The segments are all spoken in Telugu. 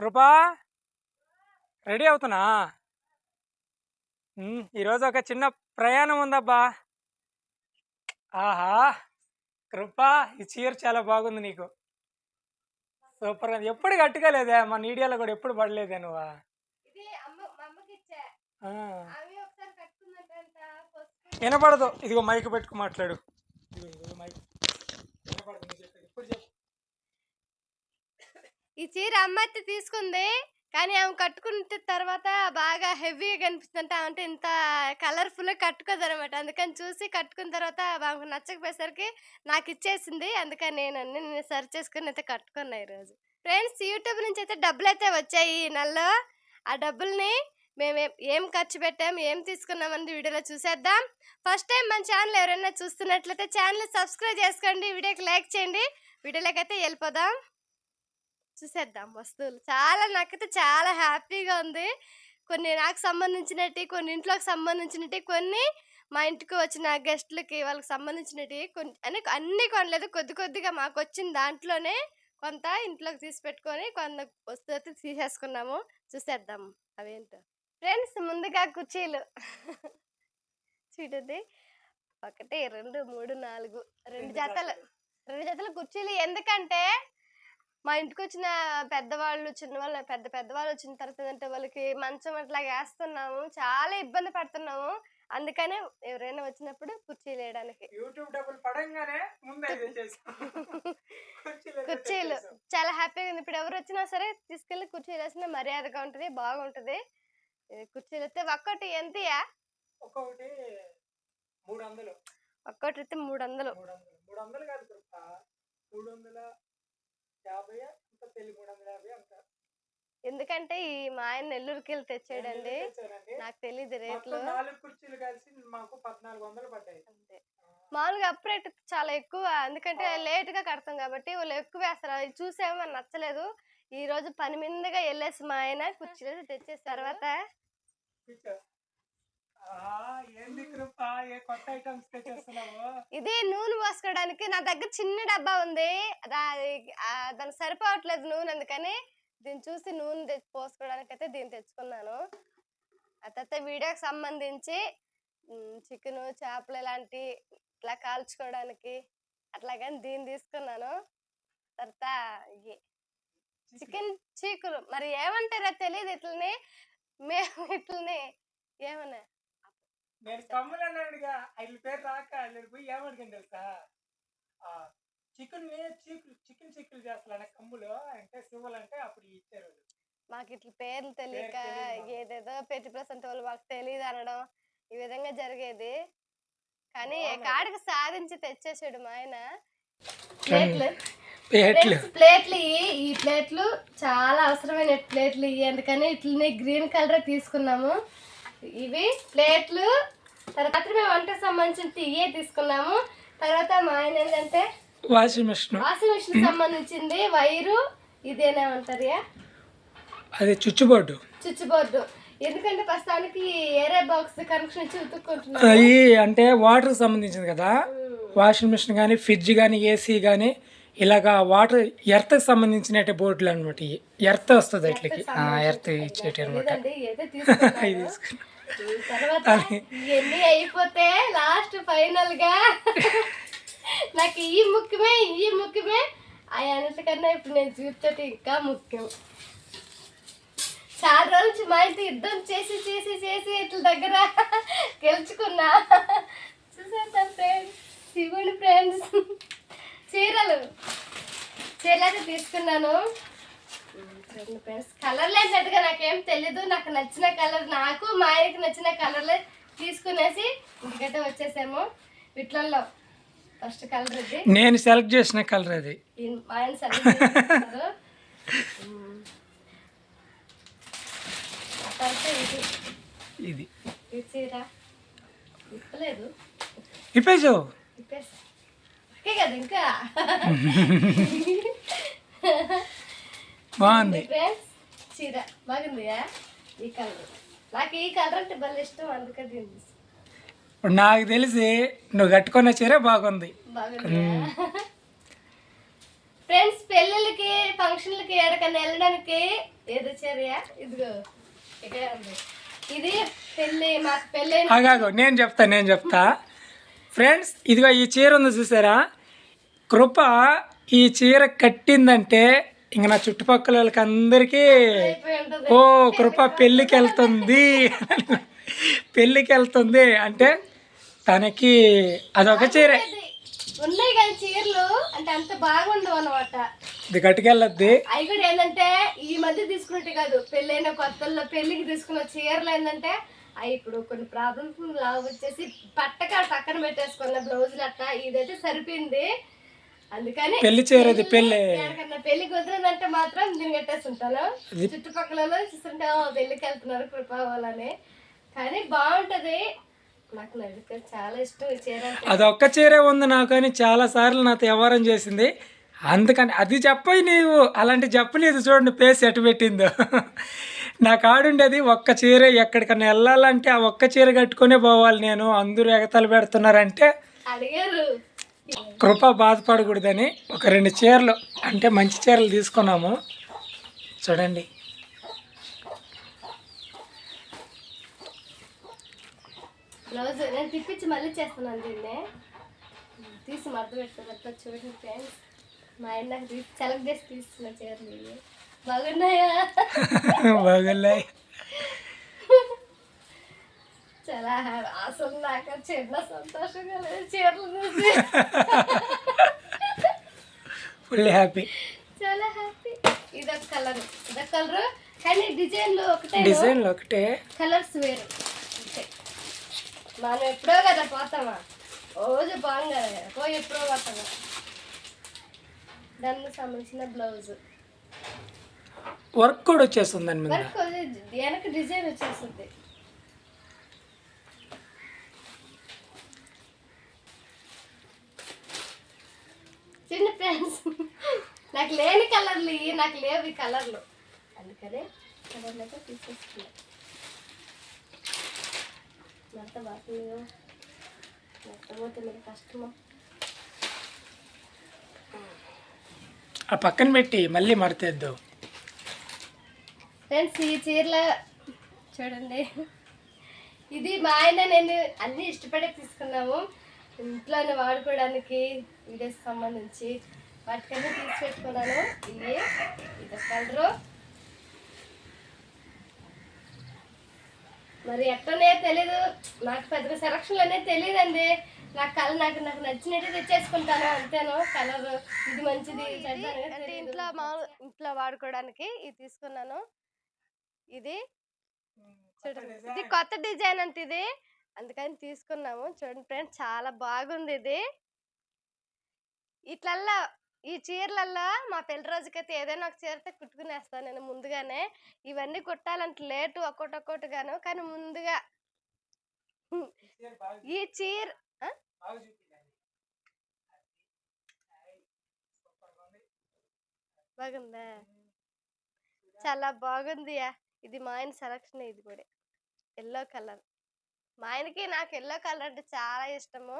కృపా రెడీ అవుతున్నా? ఈరోజు ఒక చిన్న ప్రయాణం ఉందబ్బా. ఆహా కృపా ఈ చీర చాలా బాగుంది నీకు. సూపర్గా ఎప్పుడు కట్టుకోలేదే? మన మీడియాలో కూడా ఎప్పుడు పడలేదే నువ్వు? వినపడదు. ఇదిగో మైక్ పెట్టుకు మాట్లాడు. ఇదిగో మైక్. వినపడదు నువ్వు చెప్పేది. ఇప్పుడు చెప్పు ఈ చీర అమ్మ అయితే తీసుకుంది. కానీ ఆమె కట్టుకున్న తర్వాత బాగా హెవీగా కనిపిస్తుందంట. అంటే ఇంత కలర్ఫుల్గా కట్టుకోదు అనమాట అందుకని చూసి కట్టుకున్న తర్వాత ఆమెకు నచ్చకపోయేసరికి నాకు ఇచ్చేసింది. అందుకని నేను అన్ని నేను సర్చ్ చేసుకుని అయితే కట్టుకున్నా ఈరోజు. ఫ్రెండ్స్ యూట్యూబ్ నుంచి అయితే డబ్బులు అయితే వచ్చాయి ఈ నెలలో. ఆ డబ్బుల్ని మేము ఏం ఖర్చు పెట్టాం ఏం తీసుకున్నాం అనేది వీడియోలో చూసేద్దాం. ఫస్ట్ టైం మన ఛానల్ ఎవరైనా చూస్తున్నట్లయితే ఛానల్ సబ్స్క్రైబ్ చేసుకోండి. వీడియోకి లైక్ చేయండి. వీడియోలోకి అయితే వెళ్ళిపోదాం. చూసేద్దాం వస్తువులు. చాలా నాకైతే చాలా హ్యాపీగా ఉంది. కొన్ని నాకు సంబంధించినవి కొన్ని ఇంట్లోకి సంబంధించినవి కొన్ని మా ఇంటికి వచ్చిన గెస్ట్లకి వాళ్ళకి సంబంధించినవి కొన్ని అని అన్నీ కొనలేదు. కొద్ది కొద్దిగా మాకు వచ్చిన దాంట్లోనే కొంత ఇంట్లోకి తీసి పెట్టుకొని కొంత వస్తువు అయితే తీసేసుకున్నాము. చూసేద్దాం అవేంటో. ఫ్రెండ్స్ ముందుగా కుర్చీలు. చూడండి. ఒకటి రెండు మూడు నాలుగు. రెండు జతలు. రెండు జతల కుర్చీలు. ఎందుకంటే మా ఇంటికి వచ్చిన పెద్దవాళ్ళు చిన్నవాళ్ళు పెద్ద పెద్దవాళ్ళు వచ్చిన తర్వాత ఏంటంటే వాళ్ళకి మంచం అట్లా వేస్తున్నాము. చాలా ఇబ్బంది పడుతున్నాము. అందుకనే ఎవరైనా వచ్చినప్పుడు కుర్చీలు వేయడానికి. యూట్యూబ్ డబ్బులు పడంగానే. కుర్చీలు. చాలా హ్యాపీగా ఉంది. ఇప్పుడు ఎవరు వచ్చినా సరే తీసుకెళ్ళి కుర్చీలు వేసిన మర్యాదగా ఉంటుంది బాగుంటుంది. కుర్చీలు అయితే ఒక్కటి ఎంతయా ఒక్కొక్కటి మూడు వందలు. ఒక్కటి అయితే మూడు వందలు. మూడు వందలు. కాదు మూడు వందల యాభై అంత తెలియ మూడు వందల యాభై అంత ఎందుకంటే ఈ మా ఆయన నెల్లూరుకి వెళ్ళి తెచ్చాడండి? నాకు తెలియదు రేట్లు. నాలుగు కుర్చీలు కలిసి మాకు పద్నాలుగు వందలు పడ్డాయి. అంతే. మామూలుగా అప్ రేట్ చాలా ఎక్కువ ఎందుకంటే లేట్గా కడతాం కాబట్టి వాళ్ళు ఎక్కువ వేస్తారు. అది చూసేమో? నచ్చలేదు. ఈ రోజు పని మీదగా వెళ్ళేసి మా ఆయన కుర్చీలు తెచ్చేసిన తర్వాత ఇది నూనె పోసుకోవడానికి నా దగ్గర చిన్న డబ్బా ఉంది. దానికి సరిపోవట్లేదు నూనె అందుకని దీన్ని చూసి నూనె తెచ్చి పోసుకోవడానికి అయితే దీన్ని తెచ్చుకున్నాను. ఆ తర్వాత వీడియోకి సంబంధించి చికెన్ చేపలు ఇలాంటి ఇట్లా కాల్చుకోవడానికి అట్లాగని దీన్ని తీసుకున్నాను. తర్వాత చికెన్. చీకులు. మరి ఏమంటారో తెలియదు ఇట్లని. మేము ఇట్లని ఏమన్నా నేను కమ్ములు అన్నాడుగా ఆయన పేరు రాక ఆయన పోయి ఏమడిగాను తెలుసా చికెన్ చీకులు చికెన్ చీకులు చేస్తాను కమ్ములు అంటే శివులు అంటే అప్పుడు ఇచ్చారు. మాకు ఇట్లా పేర్లు తెలియక. ఏదేదో పెట్టి ప్రసంత వాళ్ళు మాకు తెలియదు అనడం ఈ విధంగా జరిగేది కానీ. కాడికి సాధించి తెచ్చేసాడు మా ఆయన ప్లేట్లు. ప్లేట్లు ఈ ప్లేట్లు చాలా అవసరమైన ప్లేట్లు ఇవి అందుకని ఇట్లనే గ్రీన్ కలర్ తీసుకున్నాము ఇవి ప్లేట్లు. తర్వాత మేము వంటకు సంబంధించిన ఇవే తీసుకున్నాము. తర్వాత మా ఆయన ఏంటంటే వాషింగ్ మిషన్. వాషింగ్ మిషన్ సంబంధించింది. వైరు ఇదేనేమంటారు అది చుచ్చుబోర్డు స్విచ్ బోర్డు ఎందుకంటే ప్రస్తుతానికి ఏరే బాక్స్ కనెక్షన్ ఇచ్చి ఉతుక్కుంటున్నాం అవి అంటే వాటర్ సంబంధించింది కదా. వాషింగ్ మిషన్ కానీ ఫ్రిడ్జ్ కానీ ఏసీ కానీ ఇలాగా వాటర్ ఎర్త్కి సంబంధించిన బోర్డులు అనమాట ఎర్త్ వస్తుంది వాటికి. ఎర్త్ ఇచ్చేటి అనమాట తీసుకున్నాను ఇవన్నీ అయిపోతే లాస్ట్ ఫైనల్గా నాకు ఈ ముఖ్యమే ఈ ముఖ్యమే. అన్నిటికన్నా ఇప్పుడు నేను చూపించేది ఇంకా ముఖ్యం. చాలా రోజుల నుంచి మా ఇంటి యుద్ధం చేసి చేసి చేసి ఇట్ల దగ్గర గెలుచుకున్నా. చూసేద్దాం ఫ్రెండ్స్ శివుని ఫ్రెండ్స్ చీరలు. చీరలు అయితే తీసుకున్నాను ఫ్రెండ్స్ కలర్ లేనట్టుగా నాకేం తెలీదు. నాకు నచ్చిన కలర్ నాకు మా ఆయనకి నచ్చిన కలర్లే తీసుకునేసి ఇంటికైతే వచ్చేసాము. వీటిలలో ఫస్ట్ కలర్ ఇది. నేను సెలెక్ట్ చేసిన కలర్ అది. మా ఆయన. ఆ తర్వాత ఇది. ఇది. చీర. ఇప్పలేదు ఇప్పేజో ఇప్పేసా ఓకే కదా ఇంకా. బాగుంది. చీర ఈ కలర్ నాకు ఈ కలర్ అంటే భలే ఇష్టం అందుకే దీన్ని. ఇప్పుడు నాకు తెలిసి నువ్వు కట్టుకున్న చీర బాగుంది. ఫ్రెండ్స్ పెళ్ళిళ్ళకి ఫంక్షన్లకి ఎక్కడికన్నా వెళ్ళడానికి ఏదో చర్య? ఇదిగో ఇక్కడ ఉంది. ఇది పెళ్ళి మాకు పెళ్ళి ఆగాగు నేను చెప్తా నేను చెప్తా. ఫ్రెండ్స్ ఇదిగో ఈ చీర ఉంది చూసారా? కృప ఈ చీర కట్టిందంటే ఇంక నా చుట్టుపక్కల వాళ్ళకి అందరికీ ఓ కృప పెళ్ళికి వెళ్తుంది పెళ్ళికి వెళ్తుంది అంటే తనకి అదొక చీరే. ఉన్నాయి కానీ చీరలు. అంటే అంత బాగుండవు అనమాట ఇది కట్టుకెళ్ళద్ది అవి కూడా ఏంటంటే ఈ మధ్య తీసుకున్నట్టు కాదు. పెళ్ళైన కొత్తల్లో పెళ్ళికి తీసుకున్న చీరలు ఏంటంటే అవి ఇప్పుడు కొన్ని ప్రాబ్లమ్స్ లాగా వచ్చేసి పట్టక పక్కన పెట్టేసుకున్న బ్లౌజులు అట్లా ఇదైతే సరిపోయింది. అందుకని పెళ్ళి చీర అది పెళ్ళి. ఎక్కడికన్నా పెళ్ళి కుదిరిందంటే మాత్రం కట్టేస్తుంటాను. చుట్టుపక్కల చూస్తుంటే "ఓ, పెళ్ళికి వెళ్తున్నారు కానీ బాగుంటది. నాకు నడితే చాలా ఇష్టం చీర అదొక్క చీరే ఉంది నాకు అని చాలా సార్లు నాతో వ్యవహారం చేసింది. అందుకని అది చెప్పయి నీవు అలాంటి చెప్పలేదు చూడండి పేస్ ఎటు పెట్టిందో. నా కాడుండేది ఒక్క చీర ఎక్కడికన్నా వెళ్ళాలంటే ఆ ఒక్క చీర కట్టుకునే పోవాలి నేను. అందరూ ఎగతలు పెడుతున్నారంటే అడిగారు. కృప బాధపడకూడదని ఒక రెండు చీరలు అంటే మంచి చీరలు తీసుకున్నాము. చూడండి. బ్లౌజ్ నేను తిప్పించి మళ్ళీ చేస్తున్నాను దీన్ని. తీసి మడత పెట్టుకుంటా చూడండి ఫ్రెండ్స్. మా ఆయన నాకు తీసి సెలెక్ట్ చేసి తీస్తున్న చీరలు. బాగున్నాయా? బాగున్నాయి. చాలా హ్యా- అసలు నాకు చిన్న సంతోషంగా లేదు చీరలు చూసి. ఫుల్ హ్యాపీ చాలా హ్యాపీ ఇదొక కలర్ ఇదొక కలర్ కానీ డిజైన్లు ఒకటే డిజైన్లు ఒకటే. కలర్స్ వేరు. అంతే. మనం ఎప్పుడో కదా పోతామా? రోజు బాగుంది కదా. పోయి ఎప్పుడో పోతామా? దానికి సంబంధించిన బ్లౌజ్ వర్క్ కూడా వచ్చేస్తుంది వర్క్ వెనక డిజైన్ వచ్చేస్తుంది. చిన్న ఫ్రెండ్స్ నాకు లేని కలర్లు ఇవి నాకు లేవు ఈ కలర్లు. అందుకనే కలర్లు అయితే తీసేస్తున్నా మడత బాగుంది. మడత పోతే మీరు కష్టమా ఆ పక్కన పెట్టి మళ్ళీ మడతేద్దాం ఫ్రెండ్స్ ఈ చీరల చూడండి. ఇది మా ఆయన నేను అన్ని ఇష్టపడే తీసుకున్నాము. ఇంట్లోనే వాడుకోవడానికి వీడియోస్ సంబంధించి వాటికన్నీ తీసి పెట్టుకున్నాను ఇవి ఇది కలరు. మరి ఎక్కడనే తెలీదు. నాకు పెద్దగా సెలక్షన్లు అనేది తెలియదండి నాకు కలర్ నాకు నాకు నచ్చినట్టు తెచ్చేసుకుంటాను అంతేను. కలర్ ఇది మంచిది అంటే ఇంట్లో మామూలు ఇంట్లో వాడుకోవడానికి ఇది తీసుకున్నాను. ఇది చూడండి. ఇది కొత్త డిజైన్ అంటే ఇది. అందుకని తీసుకున్నాము. చూడండి ఫ్రెండ్స్ చాలా బాగుంది ఇది. ఇట్లల్లా ఈ చీరలల్లో మా పెళ్ళి రోజుకైతే ఏదైనా ఒక చీరతో కుట్టుకునేస్తాను నేను ముందుగానే. ఇవన్నీ కుట్టాలంటే లేటు ఒక్కొక్కటి ఒక్కొక్కటిగాను కానీ ముందుగా ఈ చీర? బాగుందా? చాలా బాగుంది ఇది మా ఆయన సెలక్షన్ ఇది కూడా. Yellow colour. మా ఆయనకి నాకు ఎల్లో కలర్ అంటే చాలా ఇష్టము.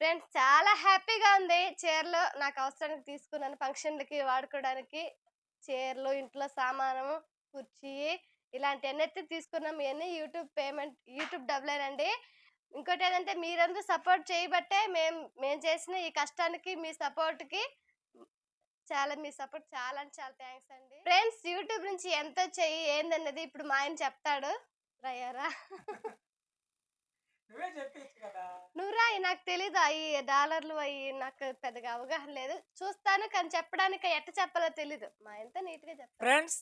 ఫ్రెండ్స్ చాలా హ్యాపీగా ఉంది చీరలు నాకు అవసరానికి తీసుకున్నాను ఫంక్షన్లకి వాడుకోవడానికి. చీరలు ఇంట్లో సామానము కుర్చీ ఇలాంటివన్నీ అయితే తీసుకున్నాం. ఇవన్నీ యూట్యూబ్ పేమెంట్ యూట్యూబ్ డబ్బులేనండి ఇంకోటి ఏంటంటే మీరందరూ సపోర్ట్ చేయబట్టే మేము మేము చేసిన ఈ కష్టానికి మీ సపోర్ట్కి చాలా మీ సపోర్ట్ చాలా అంటే చాలా థ్యాంక్స్ అండి. ఫ్రెండ్స్ యూట్యూబ్ నుంచి ఎంత చెయ్యి ఏందన్నది ఇప్పుడు మా ఆయన చెప్తాడు. నువ్వే చెప్పచ్చు కదా. నువ్వురా నాకు తెలీదు. అవి డాలర్లు అవి నాకు పెద్దగా అవగాహన లేదు. చూస్తాను కానీ చెప్పడానికి ఎట్ట చెప్పాలో తెలీదు. మా ఆయనతో నీట్గా చెప్తాను ఫ్రెండ్స్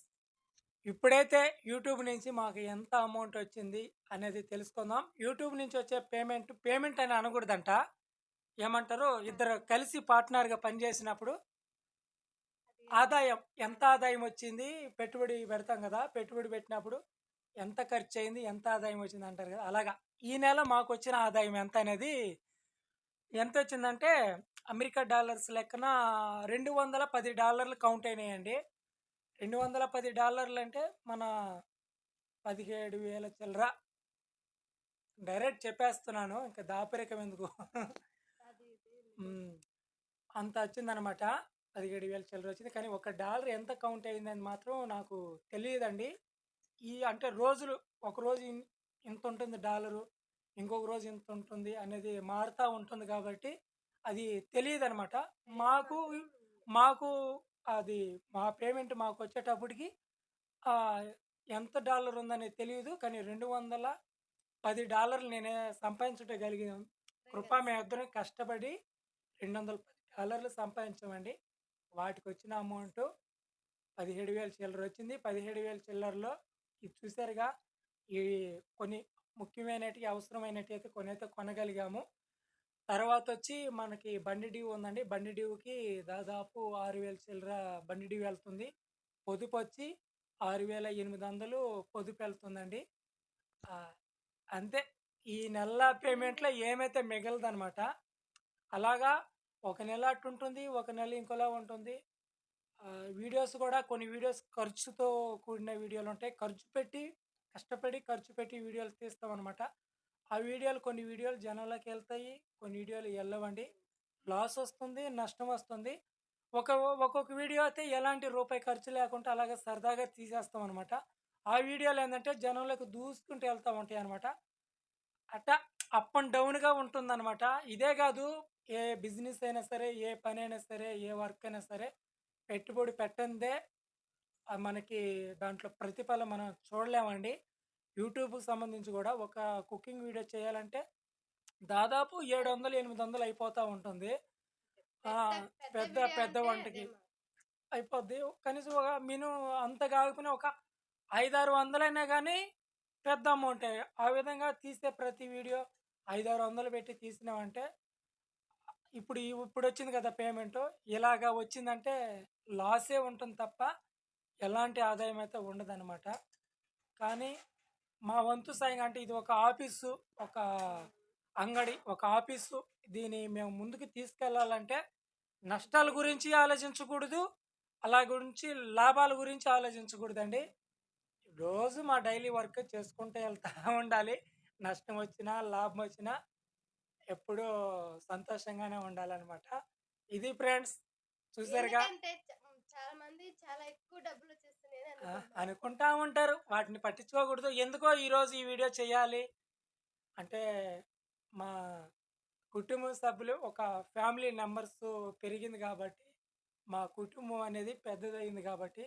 ఇప్పుడైతే యూట్యూబ్ నుంచి మాకు ఎంత అమౌంట్ వచ్చింది అనేది తెలుసుకుందాం. యూట్యూబ్ నుంచి వచ్చే పేమెంట్ పేమెంట్ అని అనకూడదంట. ఏమంటారు? ఇద్దరు కలిసి పార్ట్నర్గా పనిచేసినప్పుడు ఆదాయం ఎంత ఆదాయం వచ్చింది? పెట్టుబడి పెడతాం కదా. పెట్టుబడి పెట్టినప్పుడు ఎంత ఖర్చు అయింది ఎంత ఆదాయం వచ్చింది అంటారు కదా! అలాగా. ఈ నెల మాకు వచ్చిన ఆదాయం ఎంత అనేది ఎంత వచ్చిందంటే అమెరికా డాలర్స్ లెక్కన రెండు వందల పది డాలర్లు కౌంట్ అయినాయండి. రెండు వందల పది డాలర్లు అంటే మన పదిహేడు వేల చిల్లర. డైరెక్ట్ చెప్పేస్తున్నాను ఇంకా దాపరికం ఎందుకు. అంత వచ్చిందనమాట. పదిహేడు వేల చిల్లర వచ్చింది. కానీ ఒక డాలర్ ఎంత కౌంట్ అయిందని మాత్రం నాకు తెలియదండి. ఈ అంటే రోజులు ఒక రోజు ఇంత ఉంటుంది డాలరు ఇంకొక రోజు ఇంత ఉంటుంది అనేది మారుతూ ఉంటుంది కాబట్టి అది తెలియదు అనమాట మాకు మాకు అది మా పేమెంట్ మాకు వచ్చేటప్పటికి ఎంత డాలర్ ఉందని తెలియదు కానీ రెండు వందల పది డాలర్లు నేనే సంపాదించగలిగిన కృపా మేము ఇద్దరం కష్టపడి రెండు వందల పది డాలర్లు సంపాదించామండి. వాటికి వచ్చిన అమౌంట్ పదిహేడు వేల చిల్లర వచ్చింది. పదిహేడు వేల చిల్లరలో ఇది చూసారుగా? ఈ కొన్ని ముఖ్యమైనటి అవసరమైనవి అయితే కొన్ని అయితే కొనగలిగాము. తర్వాత వచ్చి మనకి బండి డ్యూ ఉందండి. బండి డ్యూకి దాదాపు ఆరు వేల చిల్లర బండి డ్యూ వెళ్తుంది. పొదుపు వచ్చి ఆరు వేల ఎనిమిది వందలు పొదుపు వెళ్తుందండి అంతే. ఈ నెల పేమెంట్లో ఏమైతే మిగలదనమాట అలాగా ఒక నెల అటు ఉంటుంది ఒక నెల ఇంకోలా ఉంటుంది. వీడియోస్ కూడా కొన్ని వీడియోస్ ఖర్చుతో కూడిన వీడియోలు ఉంటాయి. ఖర్చు పెట్టి కష్టపడి ఖర్చు పెట్టి వీడియోలు తీస్తాం అనమాట ఆ వీడియోలు కొన్ని వీడియోలు జనంలోకి వెళ్తాయి కొన్ని వీడియోలు వెళ్ళవండి. లాస్ వస్తుంది నష్టం వస్తుంది. ఒక ఒక్కొక్క వీడియో అయితే ఎలాంటి రూపాయి ఖర్చు లేకుండా అలాగే సరదాగా తీసేస్తాం అనమాట ఆ వీడియోలు ఏంటంటే జనంలోకి దూసుకుంటూ వెళ్తూ ఉంటాయి అనమాట అట్ట అప్ అండ్ డౌన్గా ఉంటుందన్నమాట. ఇదే కాదు ఏ బిజినెస్ అయినా సరే ఏ పని అయినా సరే ఏ వర్క్ అయినా సరే పెట్టుబడి పెట్టందే మనకి దాంట్లో ప్రతిఫలం మనం చూడలేమండి. యూట్యూబ్కి సంబంధించి కూడా ఒక కుకింగ్ వీడియో చేయాలంటే దాదాపు ఏడు వందలు ఎనిమిది వందలు అయిపోతూ ఉంటుంది. పెద్ద పెద్ద వంటకి. అయిపోద్ది. కనీసం ఒక మిను అంత కాకపోయినా ఒక ఐదారు వందలైనా కానీ పెద్ద అమౌంట్. ఆ విధంగా తీసే ప్రతి వీడియో ఐదారు వందలు పెట్టి తీసినామంటే ఇప్పుడు ఇప్పుడు వచ్చింది కదా పేమెంట్. ఇలాగా వచ్చిందంటే లాసే ఉంటుంది తప్ప ఎలాంటి ఆదాయం అయితే ఉండదన్నమాట. కానీ మా వంతు సాయం అంటే ఇది ఒక ఆఫీసు ఒక అంగడి ఒక ఆఫీసు. దీన్ని మేము ముందుకు తీసుకెళ్ళాలంటే నష్టాల గురించి ఆలోచించకూడదు అలా గురించి లాభాల గురించి ఆలోచించకూడదండి. రోజు మా డైలీ వర్క్ చేసుకుంటూ వెళ్తా ఉండాలి. నష్టం వచ్చినా లాభం వచ్చినా ఎప్పుడూ సంతోషంగానే ఉండాలన్నమాట. ఇది ఫ్రెండ్స్ చూసారుగా? చాలా మంది చాలా ఎక్కువ డబ్బులు వచ్చేస్తున్నాయి. అనుకుంటా ఉంటారు. వాటిని పట్టించుకోకూడదు. ఎందుకో ఈరోజు ఈ వీడియో చేయాలి అంటే మా కుటుంబ సభ్యులు ఒక ఫ్యామిలీ నెంబర్స్ పెరిగింది కాబట్టి మా కుటుంబం అనేది పెద్దదైంది కాబట్టి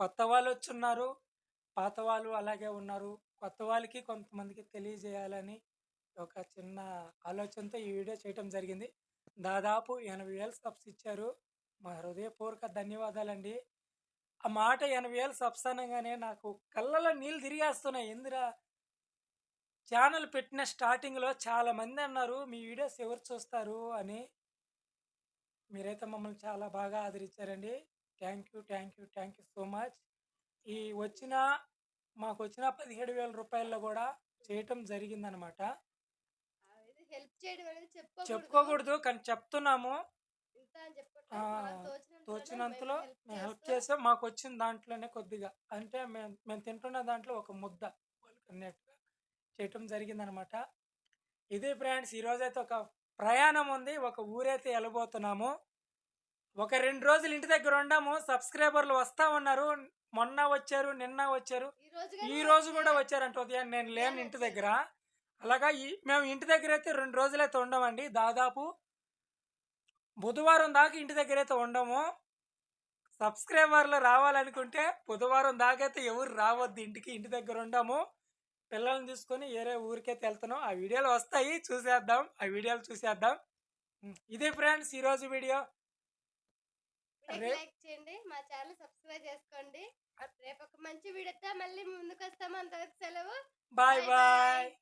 కొత్త వాళ్ళు వచ్చున్నారు పాత వాళ్ళు అలాగే ఉన్నారు. కొత్త వాళ్ళకి కొంతమందికి తెలియజేయాలని ఒక చిన్న ఆలోచనతో ఈ వీడియో చేయటం జరిగింది. దాదాపు ఎనభై వేలు సబ్స్ ఇచ్చారు. మా హృదయపూర్వక ధన్యవాదాలండి. ఆ మాట ఎనభై వేలు సబ్స్ అనగానే నాకు కళ్ళలో నీళ్ళు తిరిగేస్తున్నాయి. ఎందురా? ఛానల్ పెట్టిన స్టార్టింగ్లో చాలా మంది అన్నారు మీ వీడియోస్ ఎవరు చూస్తారు? అని. మీరైతే మమ్మల్ని చాలా బాగా ఆదరించారండి. Thank you thank you thank you so much. ఈ వచ్చిన మాకు వచ్చిన పదిహేడు వేల రూపాయల్లో కూడా చేయటం జరిగిందనమాట. చెప్పుకోకూడదు. కానీ చెప్తున్నాము. తోచినంతలో మేము హెల్ప్ చేస్తూ చేసాం మాకు వచ్చిన దాంట్లోనే కొద్దిగా అంటే మేము మేము తింటున్న దాంట్లో ఒక ముద్ద వాళ్ళకి అన్నట్టుగా చేయటం జరిగిందనమాట. ఇది ఫ్రెండ్స్ ఈరోజు అయితే ఒక ప్రయాణం ఉంది. ఒక ఊరైతే వెళ్ళబోతున్నాము ఒక రెండు రోజులు ఇంటి దగ్గర ఉండాము. సబ్స్క్రైబర్లు వస్తా ఉన్నారు. మొన్న వచ్చారు నిన్న వచ్చారు. ఈ రోజు ఈ రోజు కూడా వచ్చారంట ఉదయం నేను లేను ఇంటి దగ్గర. అలాగా ఈ మేము ఇంటి దగ్గర అయితే రెండు రోజులైతే ఉండమండి. దాదాపు బుధవారం దాకా ఇంటి దగ్గర అయితే ఉండము. సబ్స్క్రైబర్లు రావాలనుకుంటే బుధవారం దాకా అయితే ఎవరు రావద్దు. ఇంటికి ఇంటి దగ్గర ఉండము. పిల్లల్ని తీసుకొని వేరే ఊరికైతే వెళ్తున్నాం. ఆ వీడియోలు వస్తాయి చూసేద్దాం. ఆ వీడియోలు చూసేద్దాం. ఇదే ఫ్రెండ్స్ ఈరోజు వీడియో. వీడియోకి రే- లైక్ చేయండి మా ఛానల్ సబ్స్క్రైబ్ చేసుకోండి. రేపు ఒక మంచి వీడియోతో మళ్ళీ ముందుకు వస్తాము అంతవరకు సెలవు. బాయ్. బాయ్.